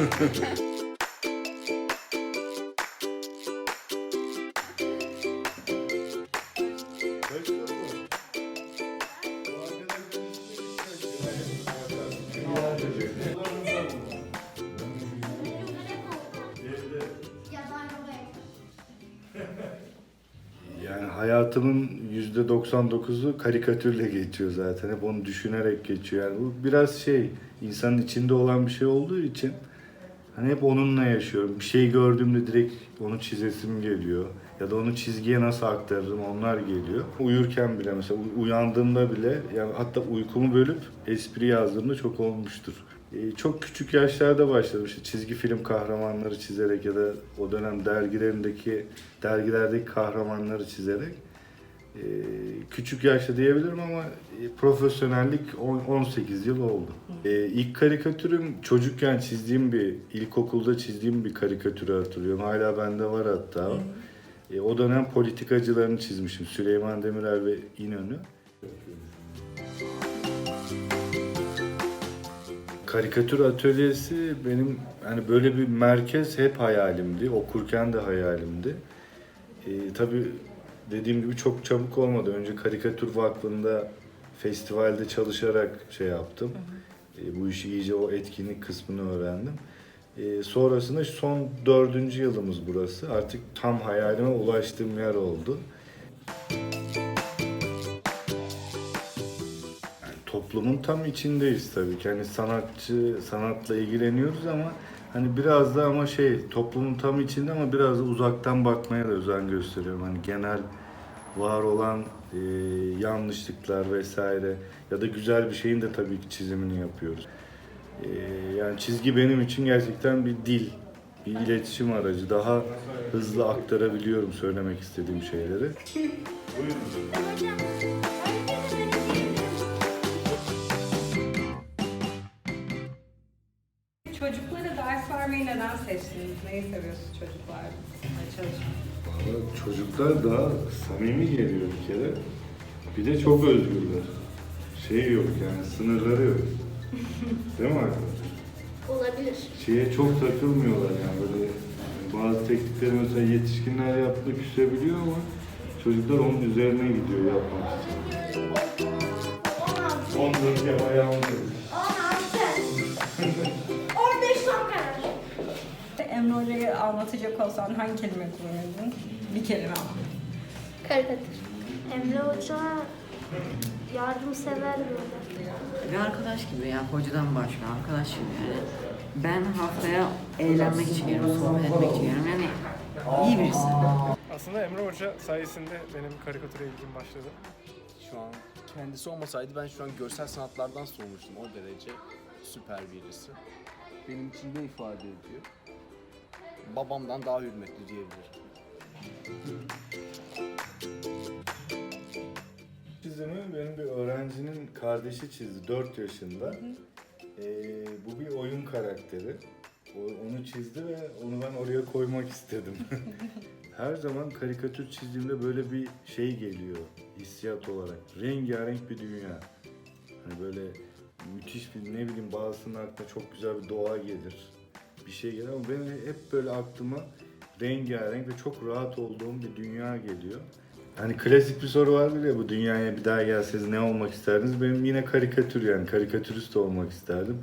Yani hayatımın yüzde 99'u karikatürle geçiyor zaten. Hep onu düşünerek geçiyor. Yani bu biraz şey, insanın içinde olan bir şey olduğu için hani hep onunla yaşıyorum. Bir şey gördüğümde direkt onu çizesim geliyor. Ya da onu çizgiye nasıl aktarırım onlar geliyor. Uyurken bile mesela uy- uyandığımda bile yani hatta uykumu bölüp espri yazdığımda çok olmuştur. Ee, çok küçük yaşlarda başladım işte çizgi film kahramanları çizerek ya da o dönem dergilerindeki dergilerdeki kahramanları çizerek küçük yaşta diyebilirim ama e, profesyonellik on- 18 yıl oldu. Ee, ilk karikatürüm çocukken çizdiğim bir ilkokulda çizdiğim bir karikatürü hatırlıyorum. Hala bende var hatta. o. E, o dönem politikacılarını çizmişim. Süleyman Demirel ve İnönü. Karikatür atölyesi benim hani böyle bir merkez hep hayalimdi. Okurken de hayalimdi. E, tabii dediğim gibi çok çabuk olmadı. Önce Karikatür Vakfı'nda festivalde çalışarak şey yaptım. E, bu işi iyice o etkinlik kısmını öğrendim. E, sonrasında son dördüncü yılımız burası. Artık tam hayalime ulaştığım yer oldu. Yani toplumun tam içindeyiz tabii ki. Hani sanatçı, sanatla ilgileniyoruz ama hani biraz da ama şey toplumun tam içinde ama biraz da uzaktan bakmaya da özen gösteriyorum. Hani genel var olan e, yanlışlıklar vesaire ya da güzel bir şeyin de tabii ki çizimini yapıyoruz. E, yani çizgi benim için gerçekten bir dil, bir iletişim aracı. Daha hızlı aktarabiliyorum söylemek istediğim şeyleri. Çocuklara ders vermeyi neden seçtiniz? Neyi seviyorsunuz çocuklarla çalışmak? Valla çocuklar daha samimi geliyor bir kere. Bir de çok özgürler. Şey yok yani sınırları yok. Değil mi arkadaşlar? Olabilir. Şeye çok takılmıyorlar yani böyle bazı teknikleri mesela yetişkinler yaptığında küsebiliyor ama çocuklar onun üzerine gidiyor yapmak için. 16. 14 yap Hoca'yı anlatacak olsan hangi kelime kullanırdın? Bir kelime ama. Karikatür. Emre Hoca yardımsever böyle. Bir arkadaş gibi ya hocadan başka arkadaş gibi yani. Ben haftaya eğlenmek için geliyorum, sohbet etmek için geliyorum yani iyi birisi. Aslında Emre Hoca sayesinde benim karikatüre ilgim başladı. Şu an kendisi olmasaydı ben şu an görsel sanatlardan soğumuştum. O derece süper birisi. Benim için ne ifade ediyor? Babamdan daha hürmetli diyebilirim. Çizimi benim bir öğrencinin kardeşi çizdi 4 yaşında. Ee, bu bir oyun karakteri. O, onu çizdi ve onu ben oraya koymak istedim. Her zaman karikatür çizdiğimde böyle bir şey geliyor hissiyat olarak. Rengarenk bir dünya. Hani böyle müthiş bir ne bileyim bazısının aklına çok güzel bir doğa gelir. Bir şey gelir ama benim hep böyle aklıma rengarenk ve çok rahat olduğum bir dünya geliyor. Hani klasik bir soru vardır ya bu dünyaya bir daha gelseniz ne olmak isterdiniz? Benim yine karikatür yani karikatürist olmak isterdim.